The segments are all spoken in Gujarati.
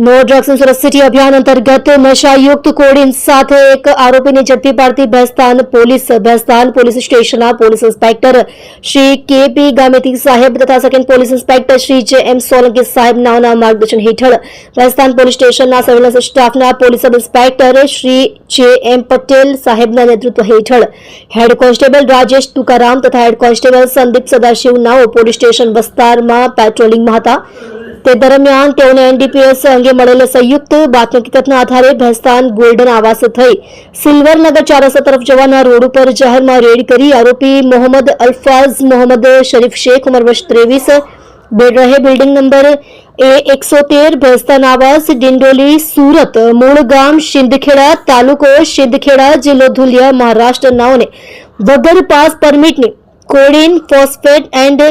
નો ડ્રગ્સ સુરત અભિયાન અંતર્ગત નશાયુક્ત કોડીન સાથે એક આરોપીને ઝડપી પાડતી ભેસ્તાન પોલીસ ભેસ્તાન પોલીસ સ્ટેશનના police inspector Shri K P Gameti સાહેબ તથા second police inspector Shri J એમ સોલંકી સાહેબ નાઓના માર્ગદર્શન હેઠળ ભેસ્તાન પોલીસ સ્ટેશનના સર્વેલન્સ સ્ટાફના police sub inspector Shri J M Patel સાહેબના નેતૃત્વ હેઠળ હેડ કોન્સ્ટેબલ રાજેશ તુકારામ તથા હેડ કોન્સ્ટેબલ સંદીપ સદાશિવ નાઓ પોલીસ સ્ટેશન વિસ્તારમાં પેટ્રોલિંગમાં હતા તે દરમિયાન તેઓને એનડીપીએસ અંગે મળેલ સંયુક્ત બાતમી હકીકતના આધારે ભેસ્તાન ગોલ્ડન આવાસ થઈ સિલ્વરનગર ચારસા તરફ જવાના રોડ ઉપર જાહેરમાં રેડ કરી આરોપી મોહમ્મદ અલ્ફાઝ મોહમ્મદ શરીફ શેખ ઉંમર વર્ષ ત્રેવીસ રહે બિલ્ડિંગ નંબર એ એકસો તેર, ભેસ્તાન આવાસ, ડિંડોલી, સુરત મૂળ ગામ શિંદખેડા તાલુકો શિંદખેડા જિલ્લો ધુલિયા, મહારાષ્ટ્ર, નાઓને વગર pass પરમિટની codeine phosphate and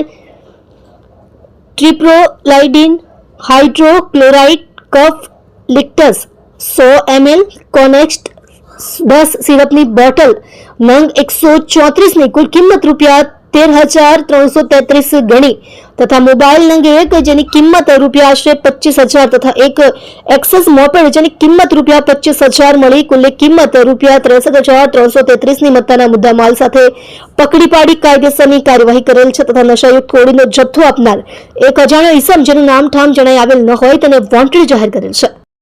ટ્રિપ્રોલાઇડિન hydrochloride cough લિક્ટસ so ML કોનેક્સ્ટ દસ સિરપની બોટલ નંગ એકસો ચોત્રીસની કુલ કિંમત રૂપિયા તેર હજાર ત્રણસો તેત્રીસ ગણી તથા મોબાઈલ નંગ એક જેની કિંમત રૂપિયા આશરે પચીસ હજાર તથા એક એક્સેસ મોપેડ જેની કિંમત રૂપિયા પચીસ હજાર મળી કુલ્લે કિંમત રૂપિયા ત્રેસઠ હજાર ત્રણસો તેત્રીસની મત્તાના મુદ્દામાલ સાથે પકડી પાડી કાયદેસરની કાર્યવાહી કરેલ છે તથા નશાયુક્ત કોડીનો જથ્થો આપનાર એક અજાણ્યો ઈસમ જેનું નામ ઠામ જણાઈ આવેલ ન હોય તેને વોન્ટેડ જાહેર કરેલ છે.